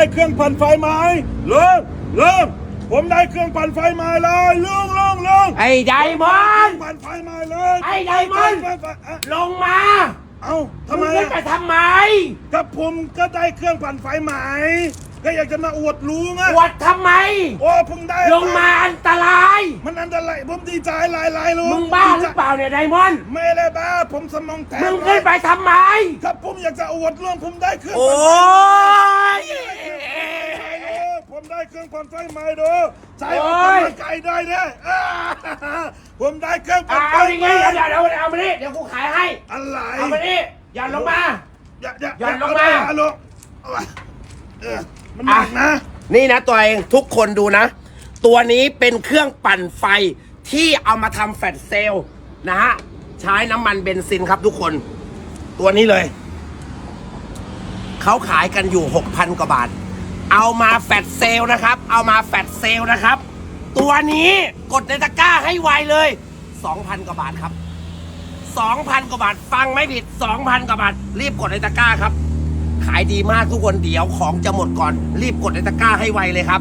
ได้เครื่องปั่นไฟไหมลุงลุงผมได้เครื่องปั่นไฟมาเลยลุงลุงลุงไอ้ไดมอนเครื่องปั่นไฟมาเลยไอ้ไดมอนด์ไฟไฟเอ้าลงมา เอ้าทำไมงขึ้นไปอะทำไมกับผมก็ได้เครื่องปั่นไฟใหม่ก็อยากจะมาอวดลุงอะอวดทำไม โอ้เพิ่งได้ ลงมาอันตราย มันอันตรายผมดีใจหลายหลายๆลุงมึงบ้าหรือเปล่าเนี่ยไดมอนด์ไม่ได้บ้าผมสมองแตกมึงขึ้นไปทำไม ครับผมอยากจะอวดเรื่องผมได้เครื่องโอ้ปั่นไฟยผมได้ เครื่องปั่นไฟใหม่ดูใช้ออกกำลังกายได้เนี่ยอ่าผมได้เครื่องปั่นไฟเอาดิใหไงม่เดี๋ยวเดี๋ยวเอามาดิเดี๋ยวกูขายให้อะไรเอามาดิอย่าลงมาอย่าอย่าอย่าลงมาอย่ลงเอามาเออมันหนักนะ นี่นะตัวเองทุกคนดูนะ ตัวนี้เป็นเครื่องปั่นไฟที่เอามาทำแฟลชเซลล์นะฮะใช้น้ำมันเบนซินครับทุกคน ตัวนี้เลย เขาขายกันอยู่ 6,000 กว่าบาท เอามาแฟดเซลนะครับ เอามาแฟดเซลนะครับ ตัวนี้กดในตะกร้าให้ไวเลย 2,000 กว่าบาทครับ 2,000 กว่าบาท ฟังไม่ผิด 2,000 กว่าบาท รีบกดในตะกร้าครับ ขายดีมากทุกคนเดี๋ยวของจะหมดก่อน รีบกดในตะกร้าให้ไวเลยครับ